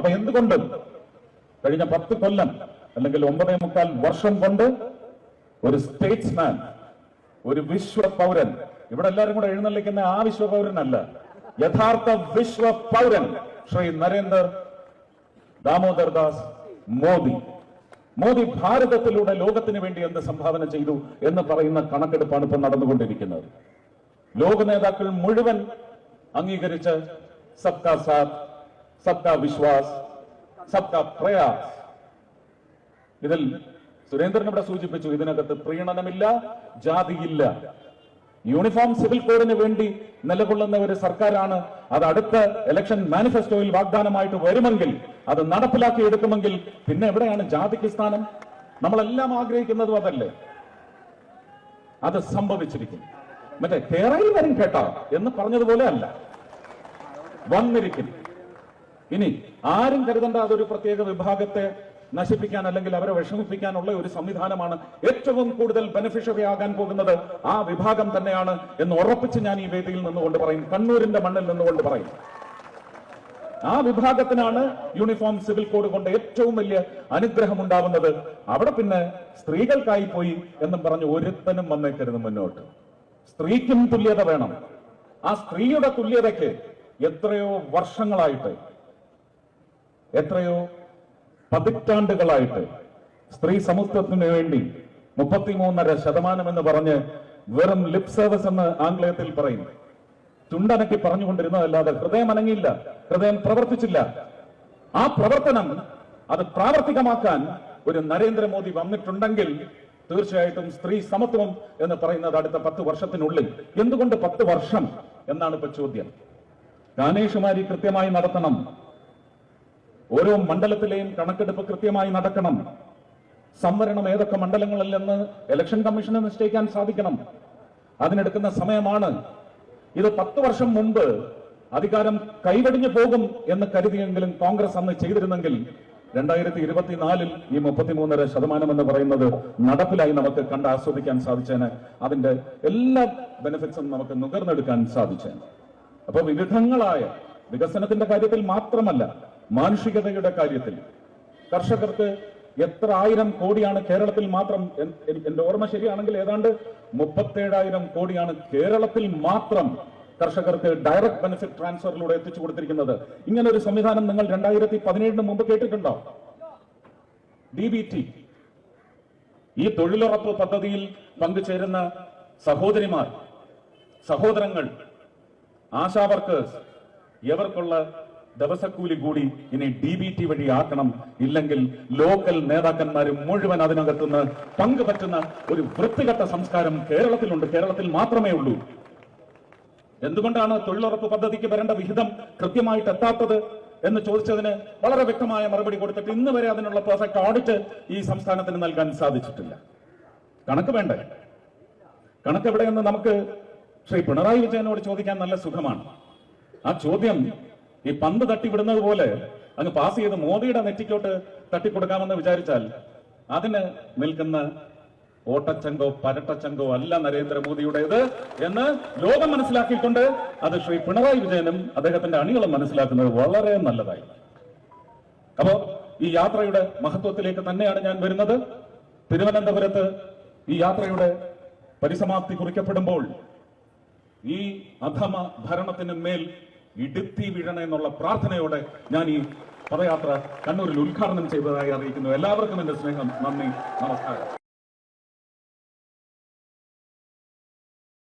അപ്പൊ എന്തുകൊണ്ട് കഴിഞ്ഞ പത്ത് കൊല്ലം അല്ലെങ്കിൽ ഒമ്പതേ മുക്കാൽ വർഷം കൊണ്ട് ഒരു സ്റ്റേറ്റ്സ്മാൻ ഒരു വിശ്വ പൗരൻ ഇവിടെ എല്ലാവരും കൂടെ എഴുന്നള്ളിക്കുന്ന ആ വിശ്വ പൗരനല്ല യഥാർത്ഥ വിശ്വ പൗരൻ ശ്രീ നരേന്ദർ ദാമോദർ ദാസ് മോദി. മോദി ഭാരതത്തിലൂടെ ലോകത്തിന് വേണ്ടി എന്ത് സംഭാവന ചെയ്തു എന്ന് പറയുന്ന കണക്കെടുപ്പാണ് ഇപ്പൊ നടന്നുകൊണ്ടിരിക്കുന്നത്. ലോക നേതാക്കൾ മുഴുവൻ അംഗീകരിച്ച് സബ്കാ സാത്ത് സബ്കാ വിശ്വാസ് സബ്കാ പ്രയാസ്. ഇതിൽ സുരേന്ദ്രൻ ഇവിടെ സൂചിപ്പിച്ചു ഇതിനകത്ത് പ്രീണനമില്ല ജാതിയില്ല. യൂണിഫോം സിവിൽ കോഡിന് വേണ്ടി നിലകൊള്ളുന്ന ഒരു സർക്കാരാണ്. അത് അടുത്ത ഇലക്ഷൻ മാനിഫെസ്റ്റോയിൽ വാഗ്ദാനമായിട്ട് വരുമെങ്കിൽ അത് നടപ്പിലാക്കി എടുക്കുമെങ്കിൽ പിന്നെ എവിടെയാണ് ജാതിക്ക് സ്ഥാനം? നമ്മളെല്ലാം ആഗ്രഹിക്കുന്നതും അതല്ലേ. അത് സംഭവിച്ചിരിക്കും മറ്റേ കേരളയിൽ വരും കേട്ടോ എന്ന് പറഞ്ഞതുപോലെ അല്ല. വന്നിരിക്കും ഇനി ആരും കരുതണ്ട അതൊരു പ്രത്യേക വിഭാഗത്തെ നശിപ്പിക്കാൻ അല്ലെങ്കിൽ അവരെ വിഷമിപ്പിക്കാനുള്ള ഒരു സംവിധാനമാണ് ഏറ്റവും കൂടുതൽ ബെനിഫിഷ്യറി ആകാൻ പോകുന്നത് ആ വിഭാഗം തന്നെയാണ് എന്ന് ഉറപ്പിച്ച് ഞാൻ ഈ വേദിയിൽ നിന്നുകൊണ്ട് പറയും. കണ്ണൂരിന്റെ മണ്ണിൽ നിന്നുകൊണ്ട് പറയും. ആ വിഭാഗത്തിനാണ് യൂണിഫോം സിവിൽ കോഡ് കൊണ്ട് ഏറ്റവും വലിയ അനുഗ്രഹം ഉണ്ടാവുന്നത് അവിടെ പിന്നെ സ്ത്രീകൾക്കായി പോയി എന്നും പറഞ്ഞ് ഒരുത്തനും വന്നേക്കരുത് മുന്നോട്ട്. സ്ത്രീക്കും തുല്യത വേണം. ആ സ്ത്രീയുടെ തുല്യതയ്ക്ക് എത്രയോ വർഷങ്ങളായിട്ട് എത്രയോ പതിറ്റാണ്ടുകളായിട്ട് സ്ത്രീ സമത്വത്തിന് വേണ്ടി മുപ്പത്തിമൂന്നര ശതമാനം എന്ന് പറഞ്ഞ് വെറും ലിപ് സർവീസ് എന്ന് ആംഗ്ലേയത്തിൽ പറയും. ചുണ്ടനക്കി പറഞ്ഞുകൊണ്ടിരുന്നതല്ലാതെ ഹൃദയം അനങ്ങിയില്ല ഹൃദയം പ്രവർത്തിച്ചില്ല. ആ പ്രവർത്തനം അത് പ്രാവർത്തികമാക്കാൻ ഒരു നരേന്ദ്രമോദി വന്നിട്ടുണ്ടെങ്കിൽ തീർച്ചയായിട്ടും സ്ത്രീ സമത്വം എന്ന് പറയുന്നത് അടുത്ത പത്ത് വർഷത്തിനുള്ളിൽ. എന്തുകൊണ്ട് പത്ത് വർഷം? എന്നാണ് ഇപ്പൊ ചോദ്യം. ഗാനേഷുമാരി കൃത്യമായി നടത്തണം. ഓരോ മണ്ഡലത്തിലെയും കണക്കെടുപ്പ് കൃത്യമായി നടക്കണം. സംവരണം ഏതൊക്കെ മണ്ഡലങ്ങളല്ലെന്ന് ഇലക്ഷൻ കമ്മീഷന് നിശ്ചയിക്കാൻ സാധിക്കണം. അതിനെടുക്കുന്ന സമയമാണ്. ഇത് പത്ത് വർഷം മുമ്പ് അധികാരം കൈവടിഞ്ഞു പോകും എന്ന് കരുതിയെങ്കിലും കോൺഗ്രസ് അന്ന് ചെയ്തിരുന്നെങ്കിൽ രണ്ടായിരത്തി ഇരുപത്തിനാലിൽ ഈ മുപ്പത്തിമൂന്നര ശതമാനം എന്ന് പറയുന്നത് നടപ്പിലായി നമുക്ക് കണ്ട് ആസ്വദിക്കാൻ സാധിച്ചേനെ. അതിന്റെ എല്ലാ ബെനിഫിറ്റ്സും നമുക്ക് നുകർന്നെടുക്കാൻ സാധിച്ചേനെ. അപ്പൊ വിവിധങ്ങളായ വികസനത്തിന്റെ കാര്യത്തിൽ മാത്രമല്ല മാനുഷികതയുടെ കാര്യത്തിൽ കർഷകർക്ക് എത്ര ആയിരം കോടിയാണ് കേരളത്തിൽ മാത്രം എന്റെ ഓർമ്മ ശരിയാണെങ്കിൽ ഏതാണ്ട് മുപ്പത്തേഴായിരം കോടിയാണ് കേരളത്തിൽ മാത്രം കർഷകർക്ക് ഡയറക്ട് ബെനിഫിറ്റ് ട്രാൻസ്ഫറിലൂടെ എത്തിച്ചു കൊടുത്തിരിക്കുന്നത്. ഇങ്ങനെ ഒരു സംവിധാനം നിങ്ങൾ രണ്ടായിരത്തി പതിനേഴിന് മുമ്പ് കേട്ടിട്ടുണ്ടോ? ഡി ബി ടി ഈ തൊഴിലുറപ്പ് പദ്ധതിയിൽ പങ്കുചേരുന്ന സഹോദരിമാർ സഹോദരങ്ങൾ ആശാ വർക്കേഴ്സ് ഇവർക്കുള്ള ദിവസക്കൂലി കൂടി ഇനി ഡി ബി ടി വഴി ആക്കണം. ഇല്ലെങ്കിൽ ലോക്കൽ നേതാക്കന്മാർ മുഴുവൻ അതിനകത്തുനിന്ന് പങ്കുപറ്റുന്ന ഒരു വൃത്തികെട്ട സംസ്കാരം കേരളത്തിലുണ്ട്. കേരളത്തിൽ മാത്രമേ ഉള്ളൂ. എന്തുകൊണ്ടാണ് തൊഴിലുറപ്പ് പദ്ധതിക്ക് വരേണ്ട വിഹിതം കൃത്യമായിട്ട് എത്താത്തത് എന്ന് ചോദിച്ചതിന് വളരെ വ്യക്തമായ മറുപടി കൊടുത്തിട്ട് ഇന്ന് വരെ അതിനുള്ള പെർഫെക്റ്റ് ഓഡിറ്റ് ഈ സംസ്ഥാനത്തിന് നൽകാൻ സാധിച്ചിട്ടില്ല. കണക്ക് വേണ്ടേ? കണക്ക് എവിടെയെന്ന് നമുക്ക് ശ്രീ പിണറായി വിജയനോട് ചോദിക്കാൻ നല്ല സുഖമാണ്. ആ ചോദ്യം ഈ പന്ത് തട്ടിവിടുന്നത് പോലെ അങ്ങ് പാസ് ചെയ്ത് മോദിയുടെ നെറ്റിക്കോട്ട് തട്ടിക്കൊടുക്കാമെന്ന് വിചാരിച്ചാൽ അതിന് നിൽക്കുന്ന ഓട്ടച്ചങ്കോ പരട്ടച്ചങ്കോ അല്ല നരേന്ദ്രമോദിയുടേത് എന്ന് ലോകം മനസ്സിലാക്കിയിട്ടുണ്ട് അത് ശ്രീ പിണറായി വിജയനും അദ്ദേഹത്തിന്റെ അണികളും മനസ്സിലാക്കുന്നത് വളരെ നല്ലതായി. അപ്പോ ഈ യാത്രയുടെ മഹത്വത്തിലേക്ക് തന്നെയാണ് ഞാൻ വരുന്നത്. തിരുവനന്തപുരത്ത് ഈ യാത്രയുടെ പരിസമാപ്തി കുറിക്കപ്പെടുമ്പോൾ ഈ അധമ ഭരണത്തിന് മേൽ ഇടുത്തി വീഴണ എന്നുള്ള പ്രാർത്ഥനയോടെ ഞാൻ ഈ പദയാത്ര കണ്ണൂരിൽ ഉദ്ഘാടനം ചെയ്തതായി അറിയിക്കുന്നു. എല്ലാവർക്കും എന്റെ സ്നേഹം. നന്ദി. നമസ്കാരം.